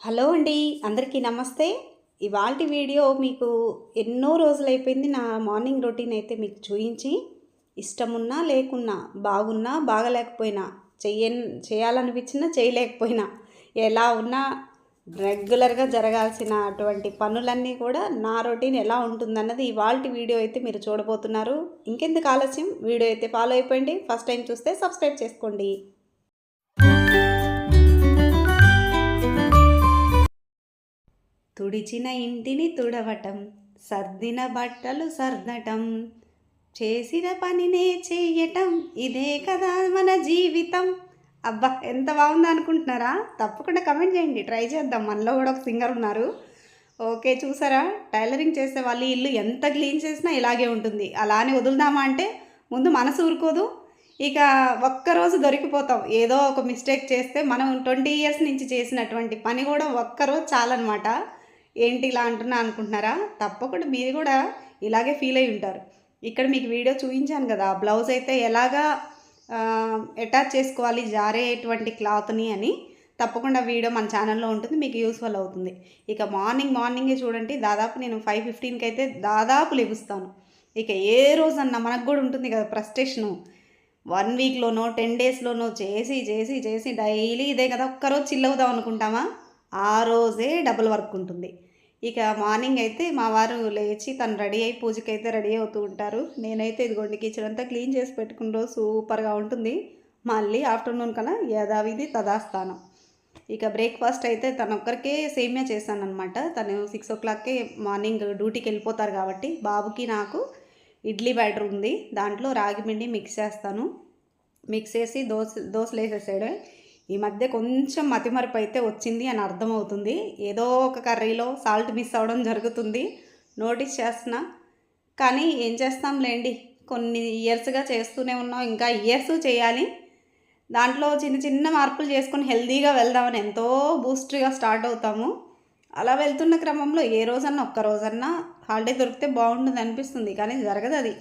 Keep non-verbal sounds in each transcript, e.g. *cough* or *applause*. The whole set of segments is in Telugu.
హలో అండి అందరికీ నమస్తే. ఇవాళ వీడియో మీకు ఎన్నో రోజులైపోయింది నా మార్నింగ్ రొటీన్ అయితే మీకు చూపించి ఇష్టమున్నా లేకున్నా బాగున్నా బాగలేకపోయినా చెయ్య చేయాలనిపించినా చేయలేకపోయినా ఎలా ఉన్నా రెగ్యులర్గా జరగాల్సిన అటువంటి పనులన్నీ కూడా నా రొటీన్ ఎలా ఉంటుందన్నది ఇవాళ వీడియో అయితే మీరు చూడబోతున్నారు. ఇంకెందుకు ఆలస్యం? వీడియో అయితే ఫాలో అయిపోయింది ఫస్ట్ టైం చూస్తే సబ్స్క్రైబ్ చేసుకోండి. తుడిచిన ఇంటిని తుడవటం సర్దిన బట్టలు సర్దటం చేసిన పనినే చేయటం ఇదే కదా మన జీవితం. అబ్బా ఎంత బాగుందో అనుకుంటున్నారా? తప్పకుండా కమెంట్ చేయండి. ట్రై చేద్దాం. మనలో కూడా ఒక సింగర్ ఉన్నారు. ఓకే చూసారా? టైలరింగ్ చేసే వాళ్ళు ఇల్లు ఎంత క్లీన్ చేసినా ఇలాగే ఉంటుంది. అలానే వదులుదామా అంటే ముందు మనసు ఊరుకోదు. ఇక ఒక్కరోజు దొరికిపోతాం. ఏదో ఒక మిస్టేక్ చేస్తే మనం ట్వంటీ ఇయర్స్ నుంచి చేసినటువంటి పని కూడా ఒక్కరోజు చాలన్నమాట. ఏంటి ఇలా అంటున్నా అనుకుంటున్నారా? తప్పకుండా మీరు కూడా ఇలాగే ఫీల్ అయి ఉంటారు. ఇక్కడ మీకు వీడియో చూపించాను కదా బ్లౌజ్ అయితే ఎలాగా అటాచ్ చేసుకోవాలి జారేటువంటి క్లాత్ని అని తప్పకుండా వీడియో మన ఛానల్లో ఉంటుంది మీకు యూస్ఫుల్ అవుతుంది. ఇక మార్నింగ్ మార్నింగే చూడండి దాదాపు నేను ఫైవ్ ఫిఫ్టీన్కి అయితే దాదాపు లెగుస్తాను. ఇక ఏ రోజన్నా మనకు కూడా ఉంటుంది కదా ప్రస్టేషను వన్ వీక్లోనో టెన్ డేస్లోనో చేసి చేసి చేసి డైలీ ఇదే కదా ఒక్కరోజు చిల్ అవుదాం అనుకుంటామా? ఆ రోజే డబుల్ వర్క్ ఉంటుంది. ఇక మార్నింగ్ అయితే మా వారు లేచి తను రెడీ అయి పూజకి అయితే రెడీ అవుతూ ఉంటారు. నేనైతే ఇదిగోండి కిచెన్ అంతా క్లీన్ చేసి పెట్టుకున్న రోజు సూపర్గా ఉంటుంది. మళ్ళీ ఆఫ్టర్నూన్ కన్నా యథావిధి తదాస్థానం. ఇక బ్రేక్ఫాస్ట్ అయితే తన ఒక్కరికే సేమియా చేశాను అనమాట తను సిక్స్ ఓ క్లాక్కే మార్నింగ్ డ్యూటీకి వెళ్ళిపోతారు కాబట్టి బాబుకి నాకు ఇడ్లీ బ్యాటర్ ఉంది. దాంట్లో రాగి పిండి మిక్స్ చేస్తాను. మిక్స్ చేసి దోశ దోశలు వేసేసాడు ఈ మధ్య కొంచెం మతిమరుపు అయితే వచ్చింది అని అర్థమవుతుంది. ఏదో ఒక కర్రీలో సాల్ట్ మిస్ అవ్వడం జరుగుతుంది. నోటీస్ చేస్తున్నా. కానీ ఏం చేస్తాంలేండి. కొన్ని ఇయర్స్గా చేస్తూనే ఉన్నాం. ఇంకా ఇయర్స్ చేయాలి. దాంట్లో చిన్న చిన్న మార్పులు చేసుకొని హెల్తీగా వెళ్దామని ఎంతో బూస్ట్గా స్టార్ట్ అవుతాము. అలా వెళ్తున్న క్రమంలో ఏ రోజన్నా ఒక్క రోజన్నా హాలిడే దొరికితే బాగుంటుంది అనిపిస్తుంది. కానీ జరగదు అది.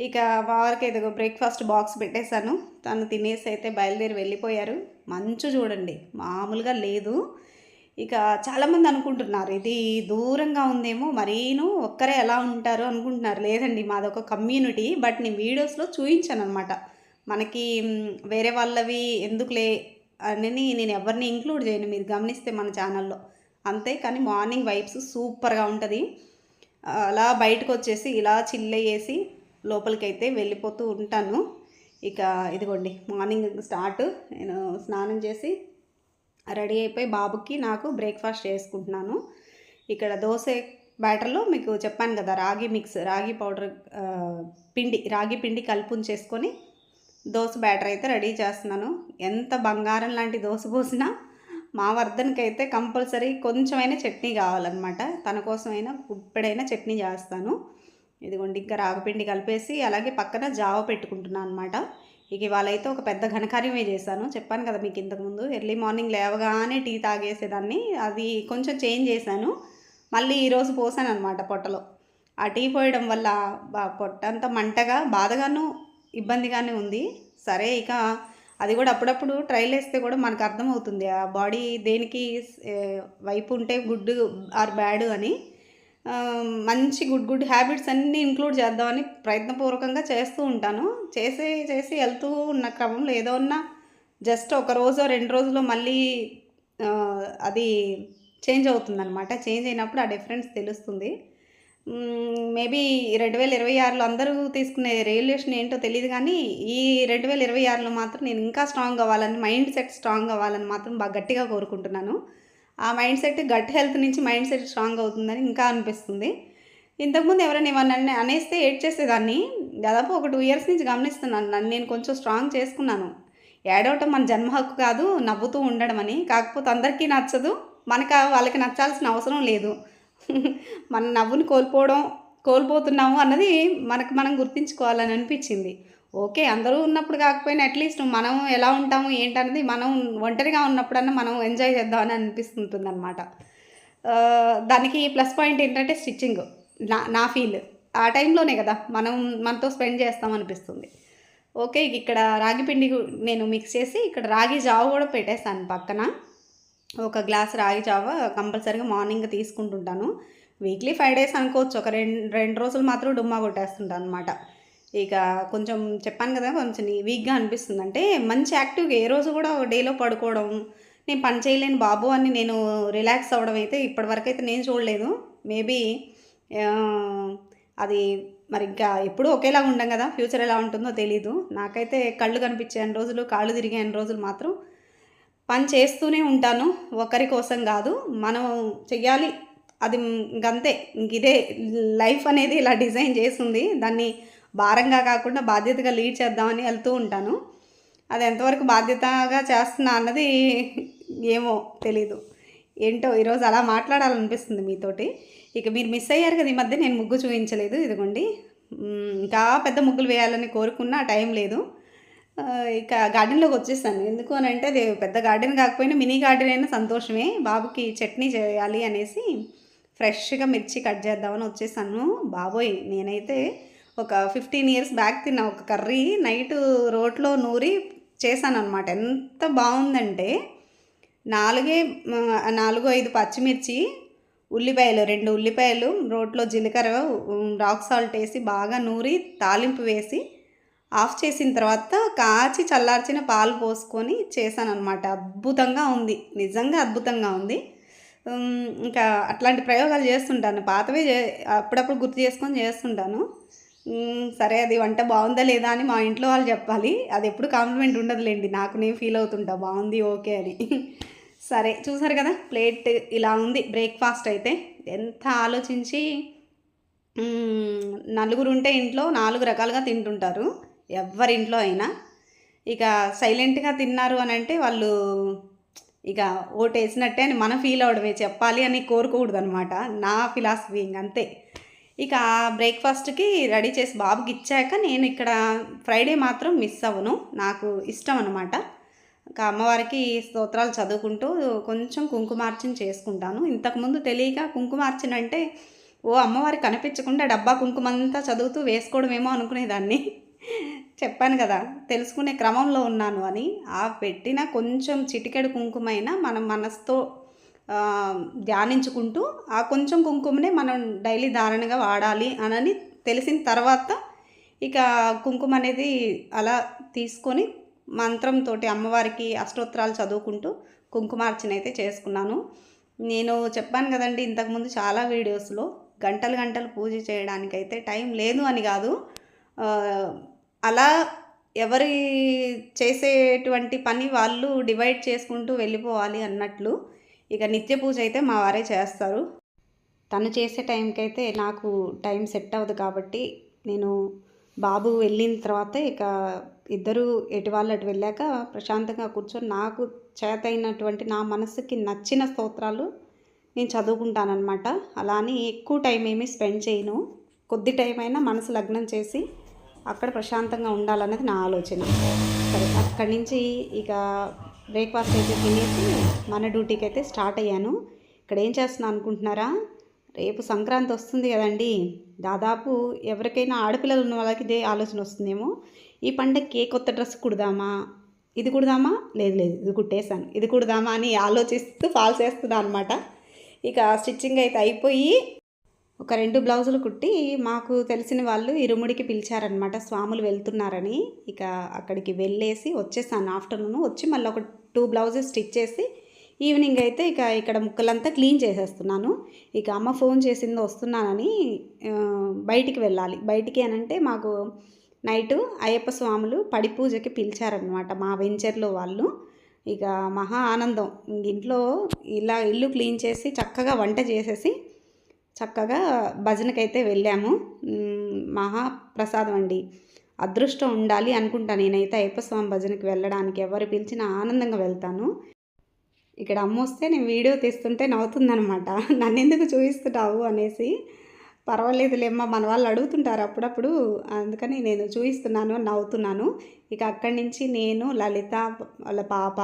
ఇక మా వారికి ఏదో బ్రేక్ఫాస్ట్ బాక్స్ పెట్టేశాను. తను తినేసి అయితే బయలుదేరి వెళ్ళిపోయారు. మంచు చూడండి మామూలుగా లేదు. ఇక చాలామంది అనుకుంటున్నారు ఇది దూరంగా ఉందేమో మరీను ఒక్కరే ఎలా ఉంటారు అనుకుంటున్నారు. లేదండి మాది ఒక కమ్యూనిటీ బట్ నేను వీడియోస్లో చూపించాను అనమాట మనకి వేరే వాళ్ళవి ఎందుకులే అని నేను ఎవరిని ఇంక్లూడ్ చేయను మీరు గమనిస్తే మన ఛానల్లో అంతే కానీ మార్నింగ్ వైబ్స్ సూపర్గా ఉంటుంది. అలా బయటకు వచ్చేసి ఇలా చిల్లేసి లోపలికి అయితే వెళ్ళిపోతూ ఉంటాను. ఇక ఇదిగోండి మార్నింగ్ స్టార్ట్. నేను స్నానం చేసి రెడీ అయిపోయి బాబుకి నాకు బ్రేక్ఫాస్ట్ చేసుకుంటున్నాను. ఇక్కడ దోశ బ్యాటర్లో మీకు చెప్పాను కదా రాగి మిక్స్ రాగి పౌడర్ పిండి రాగి పిండి కలుపు చేసుకొని దోశ బ్యాటర్ అయితే రెడీ చేస్తున్నాను. ఎంత బంగారం లాంటి దోశ పోసినా మా వర్ధన్కి అయితే కంపల్సరీ కొంచెమైనా చట్నీ కావాలన్నమాట. తన కోసమైనా ఇప్పుడైనా చట్నీ చేస్తాను. ఇదిగోండి ఇంకా రాగపిండి కలిపేసి అలాగే పక్కన జావ పెట్టుకుంటున్నాను అనమాట ఇక ఇవాళ అయితే ఒక పెద్ద ఘనకార్యమే చేశాను. చెప్పాను కదా మీకు ఇంతకుముందు ఎర్లీ మార్నింగ్ లేవగానే టీ తాగేసేదాన్ని. అది కొంచెం చేంజ్ చేశాను. మళ్ళీ ఈరోజు పోసాను అనమాట పొట్టలో. ఆ టీ పోయడం వల్ల పొట్ట అంతా మంటగా బాధగాను ఇబ్బందిగానే ఉంది. సరే ఇక అది కూడా అప్పుడప్పుడు ట్రైల్ వేస్తే కూడా మనకు అర్థమవుతుంది. ఆ బాడీ దేనికి వైపు ఉంటే గుడ్ ఆర్ బ్యాడ్ అని. మంచి గుడ్ గుడ్ హ్యాబిట్స్ అన్నీ ఇంక్లూడ్ చేద్దామని ప్రయత్నపూర్వకంగా చేస్తూ ఉంటాను. చేసి చేసి వెళ్తూ ఉన్న క్రమంలో ఏదో ఉన్నా జస్ట్ ఒక రోజు రెండు రోజులు మళ్ళీ అది చేంజ్ అవుతుందన్నమాట. చేంజ్ అయినప్పుడు ఆ డిఫరెన్స్ తెలుస్తుంది. మేబీ రెండు వేల ఇరవై ఆరులో అందరూ తీసుకునే రెగ్యులేషన్ ఏంటో తెలియదు కానీ ఈ రెండు వేల ఇరవై ఆరులో మాత్రం నేను ఇంకా స్ట్రాంగ్ అవ్వాలని మైండ్ సెట్ స్ట్రాంగ్ అవ్వాలని మాత్రం బాగా గట్టిగా కోరుకుంటున్నాను. ఆ మైండ్ సెట్ గట్ హెల్త్ నుంచి మైండ్ సెట్ స్ట్రాంగ్ అవుతుందని ఇంకా అనిపిస్తుంది. ఇంతకుముందు ఎవరైనా ఏమన్నా అనేస్తే ఏడ్ చేసేదాన్ని దాదాపు ఒక టూ ఇయర్స్ నుంచి గమనిస్తున్నాను. నన్ను నేను కొంచెం స్ట్రాంగ్ చేసుకున్నాను. ఏడవటం మన జన్మ హక్కు కాదు నవ్వుతూ ఉండడం అని. కాకపోతే అందరికీ నచ్చదు. మనకు వాళ్ళకి నచ్చాల్సిన అవసరం లేదు. *laughs* మన నవ్వుని కోల్పోవడం కోల్పోతున్నాము అన్నది మనకు మనం గుర్తించుకోవాలని అనిపించింది. ఓకే అందరూ ఉన్నప్పుడు కాకపోయినా అట్లీస్ట్ మనం ఎలా ఉంటాము ఏంటన్నది మనం ఒంటరిగా ఉన్నప్పుడన్నా మనం ఎంజాయ్ చేద్దామని అనిపిస్తుంటుంది అనమాట దానికి ప్లస్ పాయింట్ ఏంటంటే స్టిచ్చింగ్ నా నా ఫీల్ ఆ టైంలోనే కదా మనం మనతో స్పెండ్ చేస్తాం అనిపిస్తుంది. ఓకే ఇక్కడ రాగి పిండి నేను మిక్స్ చేసి ఇక్కడ రాగి జావ కూడా పెట్టేస్తాను పక్కన. ఒక గ్లాస్ రాగి జావ కంపల్సరీగా మార్నింగ్ తీసుకుంటుంటాను. వీక్లీ ఫైవ్ డేస్ అనుకోవచ్చు. ఒక రెండు రెండు రోజులు మాత్రం డుమ్మా కొట్టేస్తుంటాను అనమాట ఇక కొంచెం చెప్పాను కదా కొంచెం వీక్గా అనిపిస్తుంది. అంటే మంచి యాక్టివ్గా ఏ రోజు కూడా డేలో పడుకోవడం నేను పని చేయలేని బాబు అని నేను రిలాక్స్ అవ్వడం అయితే ఇప్పటివరకు అయితే నేను చూడలేదు. మేబీ అది మరి ఇంకా ఎప్పుడూ ఒకేలాగా ఉండం కదా ఫ్యూచర్ ఎలా ఉంటుందో తెలీదు. నాకైతే కళ్ళు కనిపించే అన్ని రోజులు కాళ్ళు తిరిగే అన్ని రోజులు మాత్రం పని చేస్తూనే ఉంటాను. ఒకరి కోసం కాదు మనం చెయ్యాలి అది ఇంకంతే ఇంక ఇదే లైఫ్ అనేది ఇలా డిజైన్ చేస్తుంది దాన్ని భారంగా కాకుండా బాధ్యతగా లీడ్ చేద్దామని వెళ్తూ ఉంటాను. అది ఎంతవరకు బాధ్యతగా చేస్తున్నా అన్నది ఏమో తెలీదు. ఏంటో ఈరోజు అలా మాట్లాడాలనిపిస్తుంది మీతోటి. ఇక మీరు మిస్ అయ్యారు కదా ఈ మధ్య నేను ముగ్గు చూపించలేదు ఇదిగోండి. ఇంకా పెద్ద ముగ్గులు వేయాలని కోరుకున్నా టైం లేదు. ఇక గార్డెన్లోకి వచ్చేసాను. ఎందుకు అని అంటే అది పెద్ద గార్డెన్ కాకపోయినా మినీ గార్డెన్ అయినా సంతోషమే. బాబుకి చట్నీ చేయాలి అనేసి ఫ్రెష్గా మిర్చి కట్ చేద్దామని వచ్చేసాను. బాబోయ్ నేనైతే ఒక ఫిఫ్టీన్ ఇయర్స్ బ్యాక్ తిన్న. ఒక కర్రీ నైట్ రోట్లో నూరి చేశాను అనమాట ఎంత బాగుందంటే నాలుగే నాలుగు ఐదు పచ్చిమిర్చి ఉల్లిపాయలు రెండు ఉల్లిపాయలు రోట్లో జీలకర్ర రాక్ సాల్ట్ వేసి బాగా నూరి తాలింపు వేసి ఆఫ్ చేసిన తర్వాత కాచి చల్లార్చిన పాలు పోసుకొని చేశాను అనమాట అద్భుతంగా ఉంది. నిజంగా అద్భుతంగా ఉంది. ఇంకా అట్లాంటి ప్రయోగాలు చేస్తుంటాను. పాతవే చే అప్పుడప్పుడు గుర్తు చేసుకొని చేస్తుంటాను. సరే అది వంట బాగుందా లేదా అని మా ఇంట్లో వాళ్ళు చెప్పాలి. అది ఎప్పుడు కాంప్లిమెంట్ ఉండదులేండి. నాకు నేను ఫీల్ అవుతుంటా. బాగుంది ఓకే అని. *laughs* సరే చూసారు కదా? ప్లేట్ ఇలా ఉంది. బ్రేక్ఫాస్ట్ అయితే ఎంత ఆలోచించి నలుగురు ఉంటే ఇంట్లో నాలుగు రకాలుగా తింటుంటారు. ఎవరింట్లో అయినా. ఇక సైలెంట్గా తిన్నారు అని అంటే వాళ్ళు ఇక ఓటు వేసినట్టే అని మనం ఫీల్ అవడమే చెప్పాలి అని కోరుకోకూడదు అనమాట నా ఫిలాసఫీ అంతే. ఇక బ్రేక్ఫాస్ట్కి రెడీ చేసి బాబుకి ఇచ్చాక నేను ఇక్కడ ఫ్రైడే మాత్రం మిస్ అవ్వను. నాకు ఇష్టం అనమాట ఇంకా అమ్మవారికి స్తోత్రాలు చదువుకుంటూ కొంచెం కుంకుమార్చన చేసుకుంటాను. ఇంతకుముందు తెలియక కుంకుమార్చన అంటే ఓ అమ్మవారికి కనిపించకుండా డబ్బా కుంకుమంతా చదువుతూ వేసుకోవడమేమో అనుకునేదాన్ని. చెప్పాను కదా తెలుసుకునే క్రమంలో ఉన్నాను అని. ఆ పెట్టిన కొంచెం చిటికెడు కుంకుమైనా మనం మనసుతో ధ్యానించుకుంటూ ఆ కొంచెం కుంకుమనే మనం డైలీ ధారణగా వాడాలి అనని తెలిసిన తర్వాత ఇక కుంకుమ అనేది అలా తీసుకొని మంత్రంతో అమ్మవారికి అష్టోత్తరాలు చదువుకుంటూ కుంకుమార్చన అయితే చేసుకున్నాను. నేను చెప్పాను కదండి ఇంతకుముందు చాలా వీడియోస్లో గంటలు గంటలు పూజ చేయడానికైతే టైం లేదు అని కాదు. అలా ఎవరి చేసేటువంటి పని వాళ్ళు డివైడ్ చేసుకుంటూ వెళ్ళిపోవాలి అన్నట్లు ఇక నిత్య పూజ అయితే మా వారే చేస్తారు. తను చేసే టైంకి అయితే నాకు టైం సెట్ అవ్వదు కాబట్టి నేను బాబు వెళ్ళిన తర్వాత ఇక ఇద్దరు ఎటు వాళ్ళు అటు వెళ్ళాక ప్రశాంతంగా కూర్చొని నాకు చేతైనటువంటి నా మనసుకి నచ్చిన స్తోత్రాలు నేను చదువుకుంటానన్నమాట. అలా అని ఎక్కువ టైం ఏమీ స్పెండ్ చేయను. కొద్ది టైం అయినా మనసు లగ్నం చేసి అక్కడ ప్రశాంతంగా ఉండాలన్నది నా ఆలోచన. సరే అక్కడి నుంచి ఇక బ్రేక్ఫాస్ట్ అయితే తినేసి మన డ్యూటీకి అయితే స్టార్ట్ అయ్యాను. ఇక్కడ ఏం చేస్తున్నాను అనుకుంటున్నారా? రేపు సంక్రాంతి వస్తుంది కదండి. దాదాపు ఎవరికైనా ఆడపిల్లలు ఉన్న వాళ్ళకి ఇదే ఆలోచన వస్తుందేమో. ఈ పండగకి ఏ కొత్త డ్రెస్ కుడదామా? ఇది కుడదామా? లేదు లేదు ఇది కుట్టేశాను. ఇది కుడదామా అని ఆలోచిస్తూ ఫాల్స్ వేస్తున్నా అనమాట ఇక స్టిచ్చింగ్ అయితే అయిపోయి ఒక రెండు బ్లౌజులు కుట్టి మాకు తెలిసిన వాళ్ళు ఇరుముడికి పిలిచారనమాట స్వాములు వెళ్తున్నారని. ఇక అక్కడికి వెళ్ళేసి వచ్చేసాను ఆఫ్టర్నూన్. వచ్చి మళ్ళీ ఒక టూ బ్లౌజెస్ స్టిచ్ చేసి ఈవినింగ్ అయితే ఇక ఇక్కడ ముక్కలంతా క్లీన్ చేసేస్తున్నాను. ఇక అమ్మ ఫోన్ చేసింది వస్తున్నానని బయటికి వెళ్ళాలి. బయటికి అనంటే మాకు నైటు అయ్యప్ప స్వాములు పడి పూజకి పిలిచారనమాట మా వెంచర్లో వాళ్ళు. ఇక మహా ఆనందం. ఇంట్లో ఇలా ఇల్లు క్లీన్ చేసి చక్కగా వంట చేసేసి చక్కగా భజనకైతే వెళ్ళాము. మహాప్రసాదం మహా ప్రసాదం అండి. అదృష్టం ఉండాలి అనుకుంటా నేనైతే అయ్యప్పస్వామి భజనకి వెళ్ళడానికి. ఎవరు పిలిచినా ఆనందంగా వెళ్తాను. ఇక్కడ అమ్మ వస్తే నేను వీడియో తీస్తుంటే నవ్వుతుందనమాట *laughs* నన్ను ఎందుకు చూపిస్తున్నావు అనేసి. పర్వాలేదులేమ్మా మన వాళ్ళు అడుగుతుంటారు అప్పుడప్పుడు. అందుకని నేను చూపిస్తున్నాను నవ్వుతున్నాను. ఇక అక్కడి నుంచి నేను లలిత వాళ్ళ పాప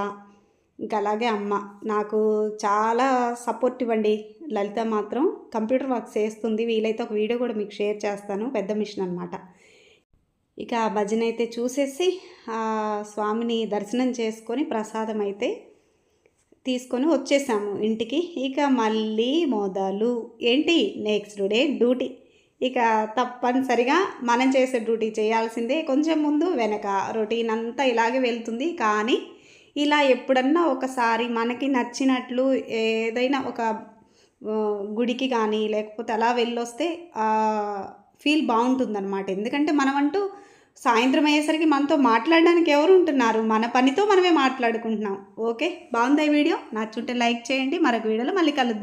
ఇంకా అలాగే అమ్మ. నాకు చాలా సపోర్ట్ ఇవ్వండి. లలిత మాత్రం కంప్యూటర్ వర్క్ చేస్తుంది. వీలైతే ఒక వీడియో కూడా మీకు షేర్ చేస్తాను. పెద్ద మిషన్ అనమాట ఇక ఆ భజన అయితే చూసేసి ఆ స్వామిని దర్శనం చేసుకొని ప్రసాదం అయితే తీసుకొని వచ్చేసాము ఇంటికి. ఇక మళ్ళీ మొదలు. ఏంటి? నెక్స్ట్ డే డ్యూటీ ఇక తప్పనిసరిగా మనం చేసే డ్యూటీ చేయాల్సిందే. కొంచెం ముందు వెనక రొటీన్ అంతా ఇలాగే వెళ్తుంది. కానీ ఇలా ఎప్పుడన్నా ఒకసారి మనకి నచ్చినట్లు ఏదైనా ఒక గుడికి కానీ లేకపోతే అలా వెళ్ళొస్తే ఫీల్ బాగుంటుందన్నమాట. ఎందుకంటే మనం అంటూ సాయంత్రం అయ్యేసరికి మనతో మాట్లాడడానికి ఎవరు ఉంటున్నారు? మన పనితో మనమే మాట్లాడుకుంటున్నాం. ఓకే? బాగుందా ఈ వీడియో? నచ్చుంటే లైక్ చేయండి. మరొక వీడియోలో మళ్ళీ కలుద్దాం.